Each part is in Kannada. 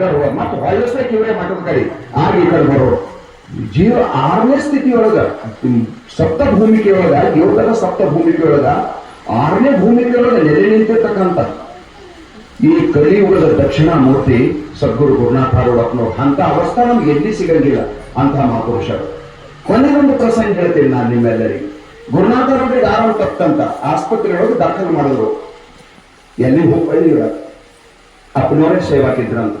ಈ ಮತ್ತು ಹೊಳ್ಳಸ್ಬೇಕು ಇವರೇ ಕಡೆ ಆಗ ಈ ಕಡೆ ಬರೋ ಜೀವ ಆರನೇ ಸ್ಥಿತಿಯೊಳಗ ಸಪ್ತ ಭೂಮಿಕೆಯೊಳಗ ಯೋಗದ ಸಪ್ತ ಭೂಮಿಕೆಯೊಳಗ ಆರನೇ ಭೂಮಿಕೆಯೊಳಗ ನೆಲೆ ನಿಂತಿರ್ತಕ್ಕಂಥ ಈ ಕಲಿಯುಗದ ದಕ್ಷಿಣಾಮೂರ್ತಿ ಸದ್ಗುರು ಗುರುನಾಥ ಅಪ್ನವ್ರು ಅಂತ ಅವಸ್ಥೆ ನಮ್ಗೆ ಎಲ್ಲಿ ಸಿಗಂಗಿಲ್ಲ ಅಂತ ಮಹಾಪುರುಷರು. ಕೊನೆಗೊಂದು ಪ್ರಸಂಗ ಹೇಳ್ತೀನಿ ನಾನು ನಿಮ್ಮೆಲ್ಲರಿಗೆ. ಗುರುನಾಥರವರಿಗೆ ಆರಾಮ ತಪ್ಪಂತ ಆಸ್ಪತ್ರೆಯೊಳಗೆ ದಾಖಲು ಮಾಡಿದ್ರು. ಎಲ್ಲಿ ಹೋಗಿ ಅಪ್ಪನವರೇ ಸೇವಾಕಿದ್ರಂತ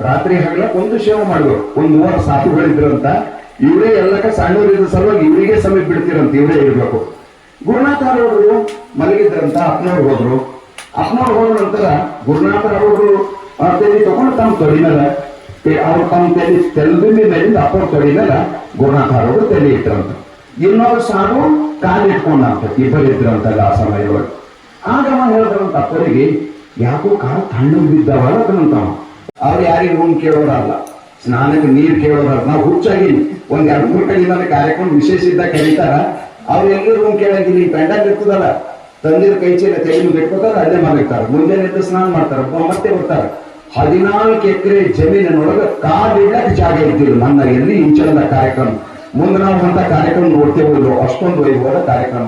ರಾತ್ರಿ ಹಗಲ ಒಂದು ಸೇವೆ ಮಾಡಿದ್ರು ಒಂದ್ ಮೂವರು ಸಾಧುಗಳಿದ್ರಂತ ಇವರೇ ಎಲ್ಲಕ್ಕ ಸಣ್ಣವರಿದ್ದ ಸಲುವಾಗಿ ಇವರಿಗೆ ಸಮಯ ಬಿಡ್ತಿರಂತ ಇವರೇ ಇರ್ಬೇಕು ಗುರುನಾಥರವರು ಮಲಗಿದ್ರಂತ ಅಪ್ಪನವ್ರು ಹೋದ್ರು. ಅಪ್ಪನವ್ರು ಹೋದ ನಂತರ ಗುರುನಾಥರವರು ತಲೆ ತಗೊಂಡು ತಮ್ಮ ತೊಡಿ ಅವ್ರು ತಮ್ಮ ತಲೆ ತೆಲುಬಿಂಬಿ ಮೇಲಿಂದ ಅಪ್ಪವ್ರ ತೊಡಿ ಮೇಲೆ ಗುರುನಾಥರವರು ತಲೆ ಇಟ್ರಂತ ಇನ್ನೊಬ್ಬ ಸಾರು ಕಾಲಿಟ್ಕೊಂಡಂತ ಇಬ್ಬರಿದ್ರಂತಲ್ಲ ಆ ಸಮಯದೊಳಗೆ. ಆಗ ಅವ ಹೇಳಿದ್ರಂತ ಅಪ್ಪರಿಗೆ ಯಾಕೋ ಕಾಲು ತಣ್ಣಗೆ ಬಿದ್ದಾವಲ್ಲ ಅಂತಂತಾವ ಅವ್ರು ಯಾರಿಗೆ ರೂಮ್ ಕೇಳೋರಲ್ಲ ಸ್ನಾನಕ್ಕೆ ನೀರು ಕೇಳೋರಲ್ಲ ನಾವು ಹುಚ್ಚಾಗಿ ಒಂದ್ ಎರಡು ಮೂರು ಕಡೆ ನನ್ನ ಕಾರ್ಯಕ್ರಮ ವಿಶೇಷ ಇದ್ದಾಗ ಕರೀತಾರ. ಅವ್ರು ಎಲ್ಲರೂ ರೂಮ್ ಕೇಳಂಗಿಲ್ಲ. ಈ ಪೆಂಡಲ್ ಇರ್ತದಲ್ಲ. ತಂದಿರ ಕೈ ಚೀಲ ತೆಗೆದು ಬಿಟ್ಕೋತಾರ ಅಲ್ಲೇ ಮಲಗ್ತಾರ. ಮುಂದೆ ಎದ್ದು ಸ್ನಾನ ಮಾಡ್ತಾರ. ಮತ್ತೆ ಬರ್ತಾರ. ಹದಿನಾಲ್ಕು ಎಕರೆ ಜಮೀನಿನೊಳಗೆ ಇಡ್ಲಕ್ಕೆ ಜಾಗ ಇದ್ದಿಲ್ಲ. ನನ್ನ ಎಲ್ಲಿ ಇಂಚಲದ ಕಾರ್ಯಕ್ರಮ? ಮುಂದೆ ನಾವು ಅಂತ ಕಾರ್ಯಕ್ರಮ ನೋಡ್ತೇವಲ್ಲ ಅಷ್ಟೊಂದು ವೈಭವದ ಕಾರ್ಯಕ್ರಮ.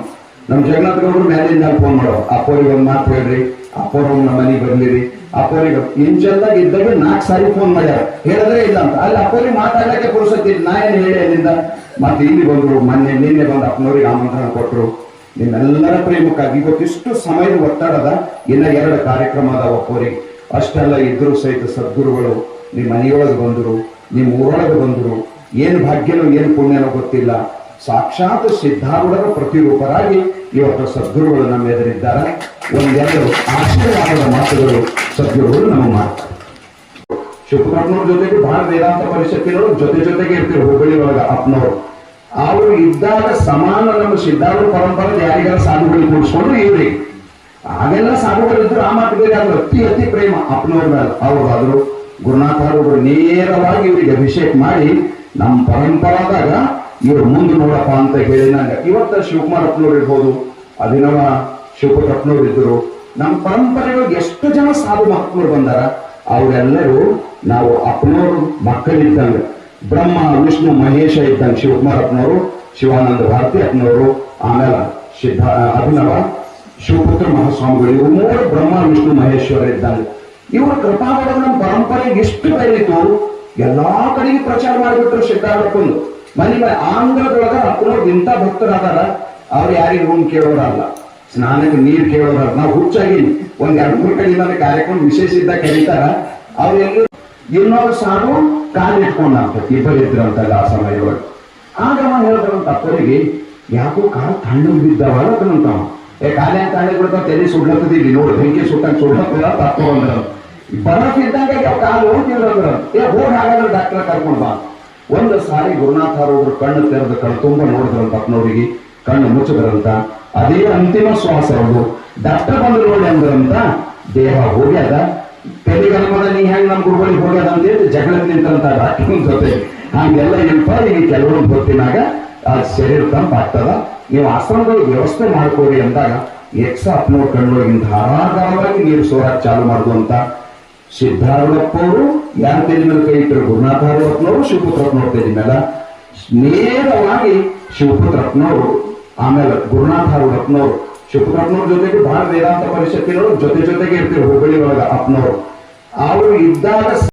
ನಮ್ ಜಗನ್ನಾಥ್ ಗೌಡ್ರು ಮೇಲಿಂದ ಫೋನ್ ಮಾಡೋ ಅಪ್ಪೋರಿಗೆ ಒಂದ್ ಮಾತು ಹೇಳ್ರಿ. ಅಪ್ಪೋರ್ ನಮ್ಮ ಮನೆಗೆ ಬರ್ಲಿರಿ. ಅಪ್ಪೋರಿಗೆ ಇಂಚಲ್ದಾಗ ಇದ್ದಾಗ ನಾಲ್ಕು ಸಾರಿ ಫೋನ್ ಮಾಡ್ಯಾರ. ಹೇಳಿದ್ರೆ ಇಲ್ಲ ಅಂತ. ಅಲ್ಲಿ ಅಪ್ಪೋರಿಗೆ ಮಾತಾಡಕ್ಕೆ ಪುರುಸತ್ತಿ ನಾ ಏನ್ ಹೇಳಿ ಅಲ್ಲಿಂದ? ಮತ್ತೆ ಇಲ್ಲಿ ಬಂದ್ರು. ಮೊನ್ನೆ, ನಿನ್ನೆ ಬಂದು ಅಪ್ಪನವ್ರಿಗೆ ಆಮಂತ್ರಣ ಕೊಟ್ಟರು ನಿಮ್ಮೆಲ್ಲರ ಪ್ರೇಮಕ್ಕಾಗಿ ಇವತ್ತಿಷ್ಟು ಸಮಯದ ಒತ್ತಡದ ಇನ್ನ ಎರಡು ಕಾರ್ಯಕ್ರಮ ಅದಾವ ಅಪ್ಪೋರಿಗೆ ಅಷ್ಟೆಲ್ಲ ಇದ್ರು ಸಹಿತ ಸದ್ಗುರುಗಳು ನಿಮ್ಮ ಮನೆಯೊಳಗೆ ಬಂದರು, ನಿಮ್ಮ ಊರೊಳಗೆ ಬಂದರು. ಏನು ಭಾಗ್ಯನೋ, ಏನು ಪುಣ್ಯನೋ ಗೊತ್ತಿಲ್ಲ. ಸಾಕ್ಷಾತ್ ಸಿದ್ಧಾರೂಢರ ಪ್ರತಿರೂಪರಾಗಿ ಇವತ್ತು ಸದ್ಗುರುಗಳು ನಮ್ಮ ಎದುರಿದ್ದಾರೆ. ಒಂದೆರಡು ಆಶೀರ್ವಾದದ ಮಾತುಗಳು ಸದ್ಗುರುಗಳು ನಮ್ಮ ಮಾತು. ಶಿವಕುಮಾರ್ನವ್ರ ಜೊತೆಗೆ ಬಹಳ ವೇದಾಂತ ಪರಿಷತ್ತಿನವರು ಜೊತೆ ಜೊತೆಗೆ ಇರ್ತೀವಿ ಹುಬ್ಬಳ್ಳಿ ಒಳಗ ಅಪ್ನವರು. ಅವರು ಇದ್ದಾಗ ಸಮಾನ ನಮ್ಮ ಸಿದ್ಧಾರೂಢ ಪರಂಪರೆ ಯಾರಿಗಾರ ಸಾಧುಗಳು ಕೂಡಿಸ್ಕೊಂಡ್ರು ಇವ್ರಿಗೆ. ಆಗೆಲ್ಲ ಸಾಧುಗಳಿದ್ರು ಆ ಮಾತು ಬೇಕಾದ್ರೆ ಅತಿ ಅತಿ ಪ್ರೇಮ ಅಪ್ನವ್ರ ಮೇಲೆ. ಅವ್ರು ಆದ್ರು ನೇರವಾಗಿ ಇವರಿಗೆ ಅಭಿಷೇಕ ಮಾಡಿ ನಮ್ಮ ಪರಂಪರಾದಾಗ ಇವ್ರು ಮುಂದೆ ನೋಡಪ್ಪ ಅಂತ ಹೇಳಿದಾಗ ಇವತ್ತ ಶಿವಕುಮಾರ್ ಅಪ್ನೋರ್ ಇರ್ಬೋದು ಅಭಿನವ ಶಿವಪುತ್ರಪ್ಪನವ್ರು ಇದ್ರು ನಮ್ಮ ಪರಂಪರೆಯೊಳಗೆ ಎಷ್ಟು ಜನ ಸಾಧು ಮಹಾತ್ಮರು ಬಂದಾರ, ಅವರೆಲ್ಲರೂ ನಾವು ಅಪ್ಪನವ್ರು ಮಕ್ಕಳಿದ್ದಂಗೆ. ಬ್ರಹ್ಮ, ವಿಷ್ಣು, ಮಹೇಶ ಇದ್ದಂಗೆ ಶಿವಕುಮಾರ್ ಅಪ್ನವರು ಶಿವಾನಂದ ಭಾರತಿ ಅಪ್ನವರು ಆಮೇಲೆ ಸಿದ್ಧ ಅಭಿನವ, ಶಿವಪುತ್ರ ಮಹಾಸ್ವಾಮಿಗಳು ಇವರು ಮೂರು ಬ್ರಹ್ಮ, ವಿಷ್ಣು, ಮಹೇಶ್ವರ ಇದ್ದಂಗೆ. ಇವರ ಕೃಪಾವಳ ನಮ್ಮ ಪರಂಪರೆಗೆ ಎಷ್ಟು ಬೆಳೀತು ಎಲ್ಲಾ ಕಡೆಗೆ ಪ್ರಚಾರ ಮಾಡಿಬಿಟ್ರು ಸಿದ್ಧಾರ್ಥಪ್ಪಂದು ಮನೆ ಆಂಧ್ರದೊಳಗ ಅಪ್ಪನವ್ರು ಇಂಥ ಭಕ್ತರಾದಾರ, ಅವ್ರು ಯಾರಿಗೂ ರೂಮ್ ಕೇಳೋರಲ್ಲ. ಸ್ನಾನಕ್ಕೆ ನೀರು ಕೇಳೋರಲ್ಲ. ನಾವು ಹುಚ್ಚಾಗಿ ಒಂದ್ ಎರಡು ಮೂರು ಇಲ್ಲ ಕಾರ್ಯಕ್ರಮ ವಿಶೇಷ ಇದ್ದ ಕರೀತಾರ. ಅವ್ರು ಎಲ್ಲರೂ ಇನ್ನೊಂದು ಸಾರು ಕಾಲು ಇಬ್ಬರು ಇಬ್ಬರಿದ್ರಂತಲ್ಲ ಆ ಸಮಯದೊಳಗೆ. ಆಗ ಅವ ಹೇಳ್ದಂತ ಅಪ್ಪರಿಗೆ, ಯಾಕೋ ಕಾಲು ತಣ್ಣಗೆ ಬಿದ್ದವಂತ ಏ, ಕಾಲೆ ತಣ್ಣಗೆ ಬಿಡ್ತಾವ? ತಲೆ ಸುಡ್ಲತ್ತದ ಇಲ್ಲಿ ನೋಡಿ. ಬೆಂಕಿ ಸುಟ್ಟಂಗೆ ಸುಡ್ಲತ್ತದ? ತಪ್ಪು ಅಂದ್ರ ಬರಕ್ ಇದ್ದಂಗೆ ಯಾವ ಕಾಲು ಹೋಗ್ತಿದ್ರ ಏ, ಹೋಗಿ ಹಾಗಾದ್ರೆ ಡಾಕ್ಟರ್ ಕರ್ಕೊಂಡ್ ಬಾ. ಒಂದು ಸಾರಿ ಗುರುನಾಥ ಅವರು ಕಣ್ಣು ತೆರೆದು ಕಣ್ ತುಂಬ ನೋಡಿದ್ರಂತ ಅಪ್ಪನವರಿಗೆ ಕಣ್ಣು ಮುಚ್ಚಿದ್ರಂತ, ಅದೇ ಅಂತಿಮ ಶ್ವಾಸ ಅವರು ಡಾಕ್ಟರ್ ಬಂದು ನೋಡಿ ಅಂದ್ರಂತ, ದೇಹ ಹೋಗ್ಯದ ತೆಲಿಗಲ್ಮದ ನೀ ಹೆಂಗ್ ನಮ್ ಗುರುಗಳಿಗೆ ಹೋಗ್ಯದ ಅಂತ ಹೇಳಿ ಜಗಳ ನಿಂತಂತ ಡಾಕ್ಟರ್ ಜೊತೆ. ಹಂಗೆಲ್ಲ ಏನಪ್ಪ, ಈಗ ಕೆಲವರು ಹೊತ್ತಿನಾಗ ಆ ಶರೀರ ತಂಪಾಗ್ತದ ನೀವು ಆಶ್ರಮದಲ್ಲಿ ವ್ಯವಸ್ಥೆ ಮಾಡ್ಕೋರಿ ಅಂದಾಗ ಎಕ್ಸ ಅಪ್ನೋರ್ ಕಣ್ಣೊಳಗಿನ ಧಾರಾಕಾರವಾಗಿ ನೀರು ಸೋರಾಕ್ ಚಾಲು ಮಾಡುದು ಅಂತ ಸಿದ್ಧಾರೂಢಪ್ಪ ಅವರು ಯಾರ ತೇಜ್ ಮೇಲೆ ಕೈ ಇಟ್ಟರು? ಗುರುನಾಥ ಅಪ್ಪನವರು ಶಿವಪುತ್ರಪ್ಪನವ್ರ ತೇಜ್ ಮೇಲೆ. ನೇರವಾಗಿ ಶಿವಪುತ್ರಪ್ಪನವರು, ಆಮೇಲೆ ಗುರುನಾಥ ಅಪ್ಪನವರು ಶಿವಪುತ್ರಪ್ಪನವ್ರ ಜೊತೆಗೆ ಬಹಳ ವೇದಾಂತ ಪರಿಷತ್ತಿನವರು ಜೊತೆ ಜೊತೆಗೆ ಇರ್ತೀವಿ ಹುಬ್ಬಳ್ಳಿ ಒಳಗ ಅಪ್ಪನವರು. ಅವರು ಇದ್ದಾಗ